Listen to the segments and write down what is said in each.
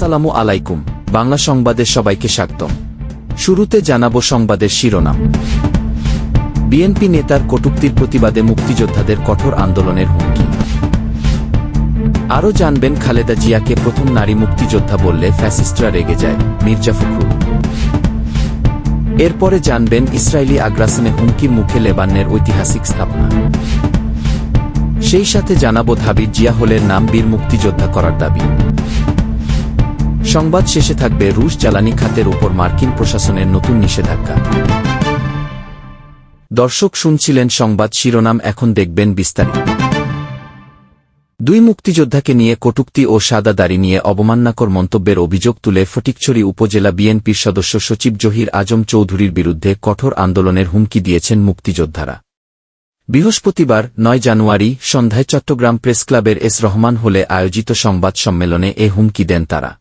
আসসালামু আলাইকুম, বাংলা সংবাদে সবাইকে স্বাগতম। শুরুতে জানাব সংবাদের শিরোনাম। বিএনপি নেতার কটূক্তির প্রতিবাদে মুক্তিযোদ্ধাদের কঠোর আন্দোলনের হুমকি। আরও জানবেন খালেদা জিয়াকে প্রথম নারী মুক্তিযোদ্ধা বললে ফ্যাসিস্টরা রেগে যায়, মির্জা ফখরুল। এরপরে জানবেন ইসরায়েলি আগ্রাসনে হুমকির মুখে লেবাননের ঐতিহাসিক স্থাপনা। সেই সাথে জানাব ধাবির জিয়া হলের নাম বীর মুক্তিযোদ্ধা করার দাবি। সংবাদ শেষে থাকবে রুশ জ্বালানি খাতের উপর মার্কিন প্রশাসনের নতুন নিষেধাজ্ঞা। দর্শক শুনছিলেন সংবাদ শিরোনাম, এখন দেখবেন বিস্তারিত। দুই মুক্তিযোদ্ধাকে নিয়ে কটূক্তি ও সাদা দাড়ি নিয়ে অবমাননাকর মন্তব্যের অভিযোগ তুলে ফটিকছড়ি উপজেলা বিএনপির সদস্য সচিব জহির আজম চৌধুরীর বিরুদ্ধে কঠোর আন্দোলনের হুমকি দিয়েছেন মুক্তিযোদ্ধারা। বৃহস্পতিবার, নয় জানুয়ারি, সন্ধ্যায় চট্টগ্রাম প্রেসক্লাবের এস রহমান হলে আয়োজিত সংবাদ সম্মেলনে এ হুমকি দেন তারা।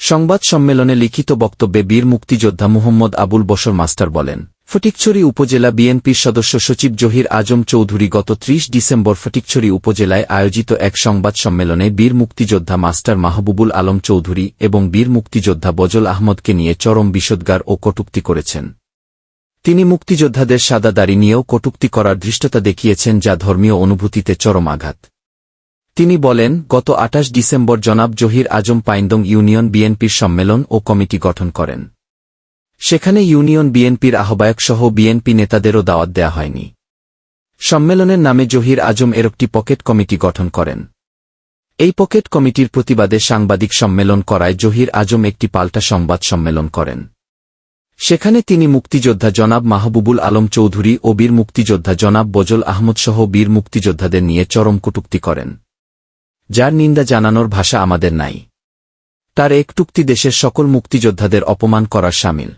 সংবাদ সম্মেলনে লিখিত বক্তব্যে বীর মুক্তিযোদ্ধা মুহম্মদ আবুল বসর মাস্টার বলেন, ফটিকছড়ি উপজেলা বিএনপির সদস্য সচিব জহির আজম চৌধুরী গত ত্রিশ ডিসেম্বর ফটিকছড়ি উপজেলায় আয়োজিত এক সংবাদ সম্মেলনে বীর মুক্তিযোদ্ধা মাস্টার মাহবুবুল আলম চৌধুরী এবং বীর মুক্তিযোদ্ধা বজল আহমদকে নিয়ে চরম বিষোদ্গার ও কটূক্তি করেছেন। তিনি মুক্তিযোদ্ধাদের সাদা দাড়ি নিয়েও কটুক্তি করার ধৃষ্টতা দেখিয়েছেন যা ধর্মীয় অনুভূতিতে চরম আঘাত। তিনি বলেন, গত আঠাশ ডিসেম্বর জনাব জহির আজম পাইন্দং ইউনিয়ন বিএনপির সম্মেলন ও কমিটি গঠন করেন। সেখানে ইউনিয়ন বিএনপির আহ্বায়কসহ বিএনপি নেতাদেরও দাওয়াত দেয়া হয়নি। সম্মেলনের নামে জহির আজম এর একটি পকেট কমিটি গঠন করেন। এই পকেট কমিটির প্রতিবাদে সাংবাদিক সম্মেলন করায় জহির আজম একটি পাল্টা সংবাদ সম্মেলন করেন। সেখানে তিনি মুক্তিযোদ্ধা জনাব মাহবুবুল আলম চৌধুরী ও বীর মুক্তিযোদ্ধা জনাব বজল আহমদ সহ বীর মুক্তিযোদ্ধাদের নিয়ে চরম কটূক্তি করেন। যার নিন্দা জানানোর ভাষা আমাদের নাই। তার একটুক্তি দেশের সকল মুক্তিযোদ্ধাদের অপমান করার সামিল।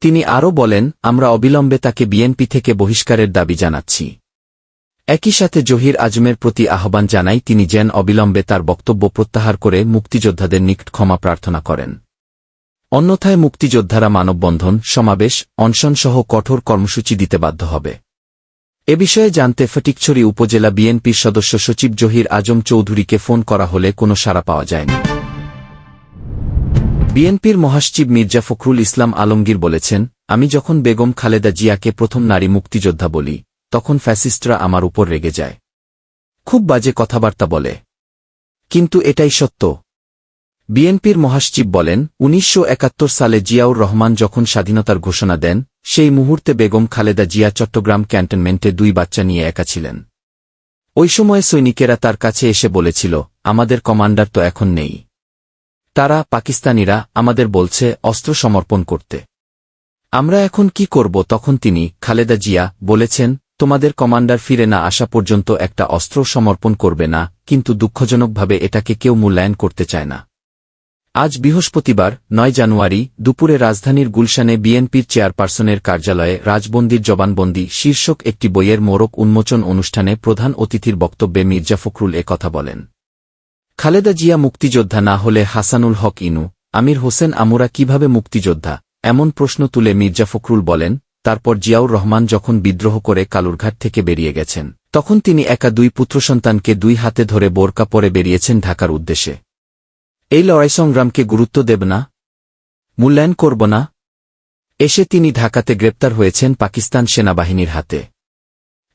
তিনি আরও বলেন, আমরা অবিলম্বে তাকে বিএনপি থেকে বহিষ্কারের দাবি জানাচ্ছি। একই সাথে জহির আজমের প্রতি আহ্বান জানাই তিনি যেন অবিলম্বে তার বক্তব্য প্রত্যাহার করে মুক্তিযোদ্ধাদের নিকট ক্ষমা প্রার্থনা করেন। অন্যথায় মুক্তিযোদ্ধারা মানববন্ধন, সমাবেশ, অনশনসহ কঠোর কর্মসূচি দিতে বাধ্য হবে। এ বিষয়ে জানতে ফটিকছড়ি উপজেলা বিএনপির সদস্য সচিব জহির আজম চৌধুরীকে ফোন করা হলে কোনো সাড়া পাওয়া যায়নি। বিএনপির মহাসচিব মির্জা ফখরুল ইসলাম আলমগীর বলেছেন, আমি যখন বেগম খালেদা জিয়াকে প্রথম নারী মুক্তিযোদ্ধা বলি, তখন ফ্যাসিস্টরা আমার উপর রেগে যায়। খুব বাজে কথাবার্তা বলে। কিন্তু এটাই সত্য। বিএনপির মহাসচিব বলেন, উনিশশো একাত্তর সালে জিয়াউর রহমান যখন স্বাধীনতার ঘোষণা দেন সেই মুহূর্তে বেগম খালেদা জিয়া চট্টগ্রাম ক্যান্টনমেন্টে দুই বাচ্চা নিয়ে একা ছিলেন। ওই সময় সৈনিকেরা তার কাছে এসে বলেছিল, আমাদের কমান্ডার তো এখন নেই। তারা পাকিস্তানিরা আমাদের বলছে অস্ত্র সমর্পণ করতে। আমরা এখন কি করব? তখন তিনি খালেদা জিয়া বলেছেন, তোমাদের কমান্ডার ফিরে না আসা পর্যন্ত একটা অস্ত্র সমর্পণ করবে না, কিন্তু দুঃখজনকভাবে এটাকে কেউ মূল্যায়ন করতে চায় না। আজ বৃহস্পতিবার, নয় জানুয়ারি, দুপুরে রাজধানীর গুলশানে বিএনপির চেয়ারপারসনের কার্যালয়ে রাজবন্দির জবানবন্দি শীর্ষক একটি বইয়ের মোড়ক উন্মোচন অনুষ্ঠানে প্রধান অতিথির বক্তব্যে মির্জা ফখরুল কথা বলেন। খালেদা জিয়া মুক্তিযোদ্ধা না হলে হাসানুল হক ইনু, আমির হোসেন আমুরা কীভাবে মুক্তিযোদ্ধা? এমন প্রশ্ন তুলে মির্জা ফখরুল বলেন, তারপর জিয়াউর রহমান যখন বিদ্রোহ করে কালুরঘাট থেকে বেরিয়ে গেছেন, তখন তিনি একা দুই পুত্রসন্তানকে দুই হাতে ধরে বোরকা পরে বেরিয়েছেন ঢাকার উদ্দেশ্যে। এই লড়াই সংগ্রামকে গুরুত্ব দেব না, মূল্যায়ন করব না। এসে তিনি ঢাকাতে গ্রেপ্তার হয়েছেন পাকিস্তান সেনাবাহিনীর হাতে।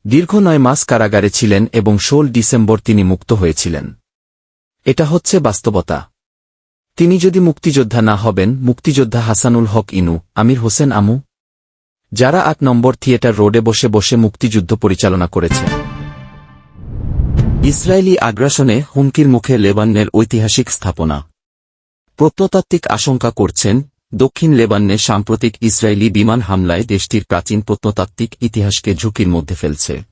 দীর্ঘ নয় মাস কারাগারে ছিলেন এবং ষোল ডিসেম্বর তিনি মুক্ত হয়েছিলেন। এটা হচ্ছে বাস্তবতা। তিনি যদি মুক্তিযোদ্ধা না হবেন, মুক্তিযোদ্ধা হাসানুল হক ইনু, আমির হোসেন আমু, যারা আট নম্বর থিয়েটার রোডে বসে বসে মুক্তিযুদ্ধ পরিচালনা করেছে ইসরায়েলি আগ্রাসনে হুমকির মুখে লেবাননের ঐতিহাসিক স্থাপনা। প্রত্নতাত্ত্বিক আশঙ্কা করছেন, দক্ষিণ লেবাননে সাম্প্রতিক ইসরায়েলি বিমান হামলায় দেশটির প্রাচীন প্রত্নতাত্ত্বিক ইতিহাসকে ঝুঁকির মধ্যে ফেলছে।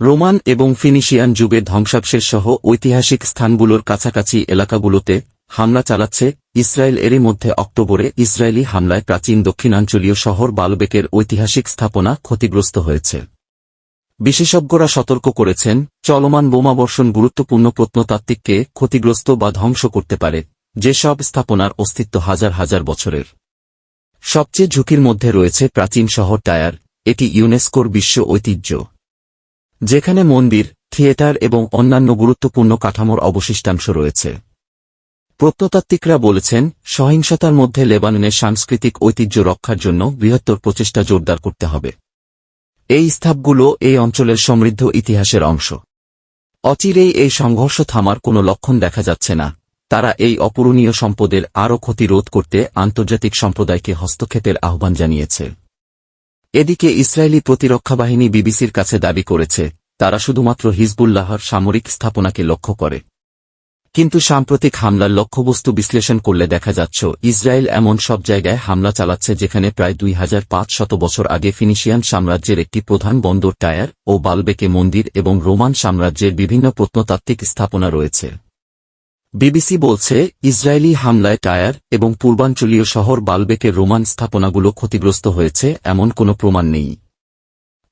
রোমান এবং ফিনিশিয়ান যুগের ধ্বংসাবশেষ সহ ঐতিহাসিক স্থানগুলোর কাছাকাছি এলাকাগুলোতে হামলা চালাচ্ছে ইসরায়েল। এরই মধ্যে অক্টোবরে ইসরায়েলি হামলায় প্রাচীন দক্ষিণাঞ্চলীয় শহর বালবেকের ঐতিহাসিক স্থাপনা ক্ষতিগ্রস্ত হয়েছে। বিশেষজ্ঞরা সতর্ক করেছেন, চলমান বোমাবর্ষণ গুরুত্বপূর্ণ প্রত্নতাত্ত্বিককে ক্ষতিগ্রস্ত বা ধ্বংস করতে পারে, যেসব স্থাপনার অস্তিত্ব হাজার হাজার বছরের। সবচেয়ে ঝুঁকির মধ্যে রয়েছে প্রাচীন শহর টায়ার, এটি ইউনেস্কোর বিশ্ব ঐতিহ্য। যেখানে মন্দির, থিয়েটার এবং অন্যান্য গুরুত্বপূর্ণ কাঠামোর অবশিষ্টাংশ রয়েছে। প্রত্নতাত্ত্বিকরা বলেছেন, সহিংসতার মধ্যে লেবাননের সাংস্কৃতিক ঐতিহ্য রক্ষার জন্য বৃহত্তর প্রচেষ্টা জোরদার করতে হবে। এই স্থাপগুলো এই অঞ্চলের সমৃদ্ধ ইতিহাসের অংশ। অচিরেই এই সংঘর্ষ থামার কোনো লক্ষণ দেখা যাচ্ছে না। তারা এই অপূরণীয় সম্পদের আরও ক্ষতি রোধ করতে আন্তর্জাতিক সম্প্রদায়কে হস্তক্ষেপের আহ্বান জানিয়েছে। এদিকে ইসরায়েলি প্রতিরক্ষা বাহিনী বিবিসির কাছে দাবি করেছে, তারা শুধুমাত্র হিজবুল্লাহর সামরিক স্থাপনাকে লক্ষ্য করে। কিন্তু সাম্প্রতিক হামলার লক্ষ্যবস্তু বিশ্লেষণ করলে দেখা যাচ্ছে, ইসরায়েল এমন সব জায়গায় হামলা চালাচ্ছে যেখানে প্রায় দুই হাজার পাঁচ শত বছর আগে ফিনিশিয়ান সাম্রাজ্যের একটি প্রধান বন্দর টায়ার ও বালবেকে মন্দির এবং রোমান সাম্রাজ্যের বিভিন্ন প্রত্নতাত্ত্বিক স্থাপনা রয়েছে। বিবিসি বলছে, ইসরায়েলি হামলায় টায়ার এবং পূর্বাঞ্চলীয় শহর বালবেকের রোমান স্থাপনাগুলো ক্ষতিগ্রস্ত হয়েছে, এমন কোনো প্রমাণ নেই।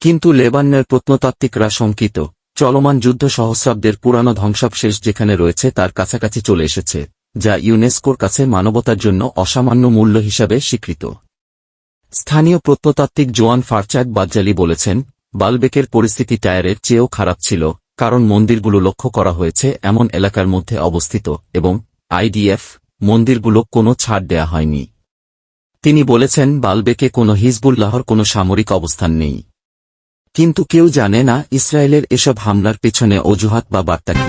কিন্তু লেবাননের প্রত্নতাত্ত্বিকরা শঙ্কিত চলমান যুদ্ধ সহস্রাব্দের পুরানো ধ্বংসাবশেষ যেখানে রয়েছে তার কাছাকাছি চলে এসেছে, যা ইউনেস্কোর কাছে মানবতার জন্য অসামান্য মূল্য হিসাবে স্বীকৃত। স্থানীয় প্রত্নতাত্ত্বিক জোয়ান ফারচাদ বাজ্জালি বলেছেন, বালবেকের পরিস্থিতি টায়ারের চেয়েও খারাপ ছিল, কারণ মন্দিরগুলো লক্ষ্য করা হয়েছে এমন এলাকার মধ্যে অবস্থিত এবং আইডিএফ মন্দিরগুলো কোনো ছাড় দেয়া হয়নি। তিনি বলেছেন, বালবেকে কোনো হিজবুল্লাহর কোনো সামরিক অবস্থান নেই। কিন্তু কেউ জানে না ইসরায়েলের এসব হামলার পেছনে অজুহাত বা বার্তা কি।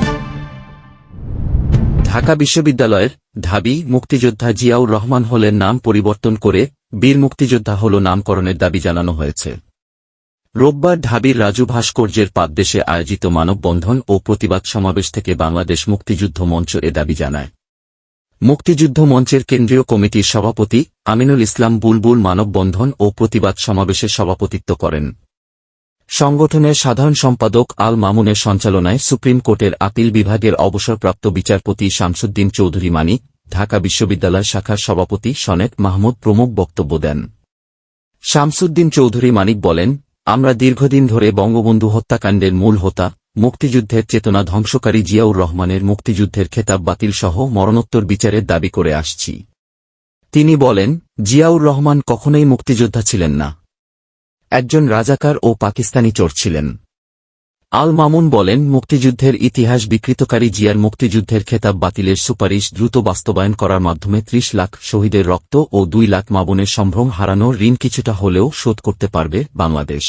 ঢাকা বিশ্ববিদ্যালয়ের ঢাবি মুক্তিযোদ্ধা জিয়াউর রহমান হলের নাম পরিবর্তন করে বীর মুক্তিযোদ্ধা হল নামকরণের দাবি জানানো হয়েছে। রোববার ঢাবির রাজু ভাস্কর্যের পাদদেশে আয়োজিত মানববন্ধন ও প্রতিবাদ সমাবেশ থেকে বাংলাদেশ মুক্তিযুদ্ধ মঞ্চ এ দাবি জানায়। মুক্তিযুদ্ধ মঞ্চের কেন্দ্রীয় কমিটির সভাপতি আমিনুল ইসলাম বুলবুল মানববন্ধন ও প্রতিবাদ সমাবেশে সভাপতিত্ব করেন। সংগঠনের সাধারণ সম্পাদক আল মামুনের সঞ্চালনায় সুপ্রিম কোর্টের আপিল বিভাগের অবসরপ্রাপ্ত বিচারপতি শামসুদ্দিন চৌধুরী মানিক, ঢাকা বিশ্ববিদ্যালয় শাখার সভাপতি সনেট মাহমুদ প্রমুখ বক্তব্য দেন। শামসুদ্দিন চৌধুরী মানিক বলেন, আমরা দীর্ঘদিন ধরে বঙ্গবন্ধু হত্যাকাণ্ডের মূল হোতা, মুক্তিযুদ্ধের চেতনা ধ্বংসকারী জিয়াউর রহমানের মুক্তিযুদ্ধের খেতাব বাতিল সহ মরণোত্তর বিচারের দাবি করে আসছি। তিনি বলেন, জিয়াউর রহমান কখনোই মুক্তিযোদ্ধা ছিলেন না। একজন রাজাকার ও পাকিস্তানি চোর ছিলেন। আল মামুন বলেন, মুক্তিযুদ্ধের ইতিহাস বিকৃতকারী জিয়ার মুক্তিযুদ্ধের খেতাব বাতিলের সুপারিশ দ্রুত বাস্তবায়ন করার মাধ্যমে ত্রিশ লাখ শহীদের রক্ত ও দুই লাখ মাবনের সম্ভ্রম হারানো ঋণ কিছুটা হলেও শোধ করতে পারবে বাংলাদেশ।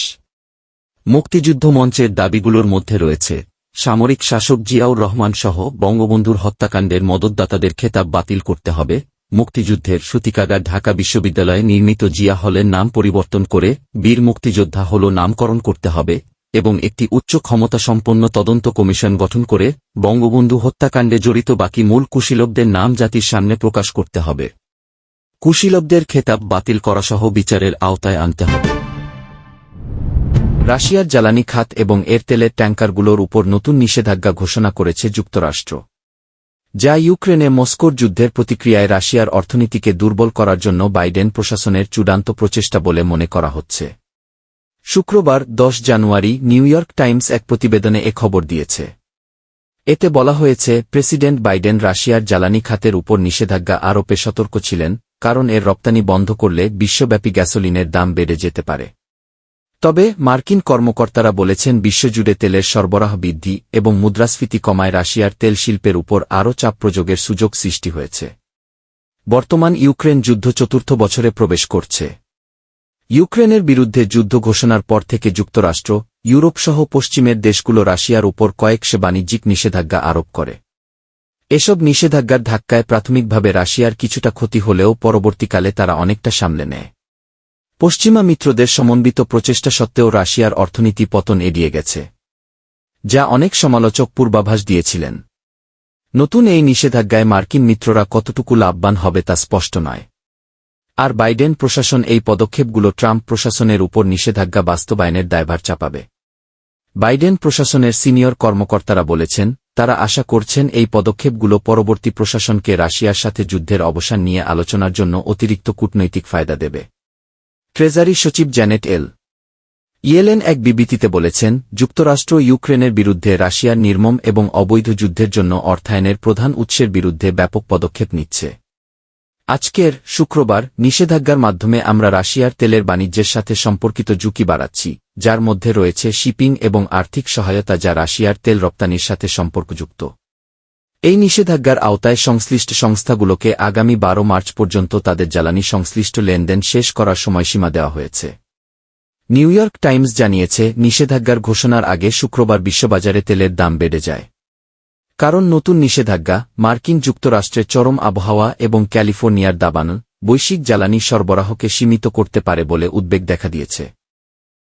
মুক্তিযুদ্ধ মঞ্চের দাবিগুলোর মধ্যে রয়েছে, সামরিক শাসক জিয়াউর রহমান সহ বঙ্গবন্ধুর হত্যাকাণ্ডের মদতদাতাদের খেতাব বাতিল করতে হবে মুক্তিযুদ্ধের সূতিকাগার ঢাকা বিশ্ববিদ্যালয়ে নির্মিত জিয়া হলের নাম পরিবর্তন করে বীর মুক্তিযোদ্ধা হল নামকরণ করতে হবে এবং একটি উচ্চ ক্ষমতাসম্পন্ন তদন্ত কমিশন গঠন করে বঙ্গবন্ধু হত্যাকাণ্ডে জড়িত বাকি মূল কুশীলবদের নাম জাতির সামনে প্রকাশ করতে হবে। কুশীলবদের খেতাব বাতিল করাসহ বিচারের আওতায় আনতে হবে। রাশিয়ার জ্বালানি খাত এবং এর তেলের ট্যাঙ্কারগুলোর উপর নতুন নিষেধাজ্ঞা ঘোষণা করেছে যুক্তরাষ্ট্র। যা ইউক্রেনে মস্কোর যুদ্ধের প্রতিক্রিয়ায় রাশিয়ার অর্থনীতিকে দুর্বল করার জন্য বাইডেন প্রশাসনের চূড়ান্ত প্রচেষ্টা বলে মনে করা হচ্ছে। শুক্রবার, দশ জানুয়ারি, নিউ ইয়র্ক টাইমস এক প্রতিবেদনে এ খবর দিয়েছে। এতে বলা হয়েছে, প্রেসিডেন্ট বাইডেন রাশিয়ার জ্বালানি খাতের উপর নিষেধাজ্ঞা আরোপে সতর্ক ছিলেন, কারণ এর রপ্তানি বন্ধ করলে বিশ্বব্যাপী গ্যাসোলিনের দাম বেড়ে যেতে পারে। তবে মার্কিন কর্মকর্তারা বলেছেন বিশ্বজুড়ে তেলের সরবরাহ বৃদ্ধি এবং মুদ্রাস্ফীতি কমায় রাশিয়ার তেল শিল্পের উপর আরও চাপ প্রযোগের সুযোগ সৃষ্টি হয়েছে। বর্তমান ইউক্রেন যুদ্ধ চতুর্থ বছরে প্রবেশ করছে। ইউক্রেনের বিরুদ্ধে যুদ্ধ ঘোষণার পর থেকে যুক্তরাষ্ট্র ইউরোপসহ পশ্চিমের দেশগুলো রাশিয়ার উপর কয়েকশে বাণিজ্যিক নিষেধাজ্ঞা আরোপ করে। এসব নিষেধাজ্ঞার ধাক্কায় প্রাথমিকভাবে রাশিয়ার কিছুটা ক্ষতি হলেও পরবর্তীকালে তারা অনেকটা সামলে নেয়। পশ্চিমা মিত্রদের সমন্বিত প্রচেষ্টা সত্ত্বেও রাশিয়ার অর্থনীতি পতন এড়িয়ে গেছে, যা অনেক সমালোচক পূর্বাভাস দিয়েছিলেন। নতুন এই নিষেধাজ্ঞায় মার্কিন মিত্ররা কতটুকু লাভবান হবে তা স্পষ্ট নয়। আর বাইডেন প্রশাসন এই পদক্ষেপগুলো ট্রাম্প প্রশাসনের উপর নিষেধাজ্ঞা বাস্তবায়নের দায়ভার চাপাবে। বাইডেন প্রশাসনের সিনিয়র কর্মকর্তারা বলেছেন, তারা আশা করছেন এই পদক্ষেপগুলো পরবর্তী প্রশাসনকে রাশিয়ার সাথে যুদ্ধের অবসান নিয়ে আলোচনার জন্য অতিরিক্ত কূটনৈতিক ফায়দা দেবে। ট্রেজারি সচিব জ্যানেট এল। ইয়েলেন এক বিবৃতিতে বলেছেন, যুক্তরাষ্ট্র ইউক্রেনের বিরুদ্ধে রাশিয়ার নির্মম এবং অবৈধ যুদ্ধের জন্য অর্থায়নের প্রধান উৎসের বিরুদ্ধে ব্যাপক পদক্ষেপ নিচ্ছে। আজকের শুক্রবার নিষেধাজ্ঞার মাধ্যমে আমরা রাশিয়ার তেলের বাণিজ্যের সাথে সম্পর্কিত ঝুঁকি বাড়াচ্ছি, যার মধ্যে রয়েছে শিপিং এবং আর্থিক সহায়তা যা রাশিয়ার তেল রপ্তানির সাথে সম্পর্কযুক্ত। এই নিষেধাজ্ঞার আওতায় সংশ্লিষ্ট সংস্থাগুলোকে আগামী বারো মার্চ পর্যন্ত তাদের জ্বালানি সংশ্লিষ্ট লেনদেন শেষ করার সময়সীমা দেওয়া হয়েছে। নিউ ইয়র্ক টাইমস জানিয়েছে, নিষেধাজ্ঞার ঘোষণার আগে শুক্রবার বিশ্ববাজারে তেলের দাম বেড়ে যায়। কারণ নতুন নিষেধাজ্ঞা, মার্কিন যুক্তরাষ্ট্রের চরম আবহাওয়া এবং ক্যালিফোর্নিয়ার দাবানল, বৈশ্বিক জ্বালানি সরবরাহকে সীমিত করতে পারে বলে উদ্বেগ দেখা দিয়েছে।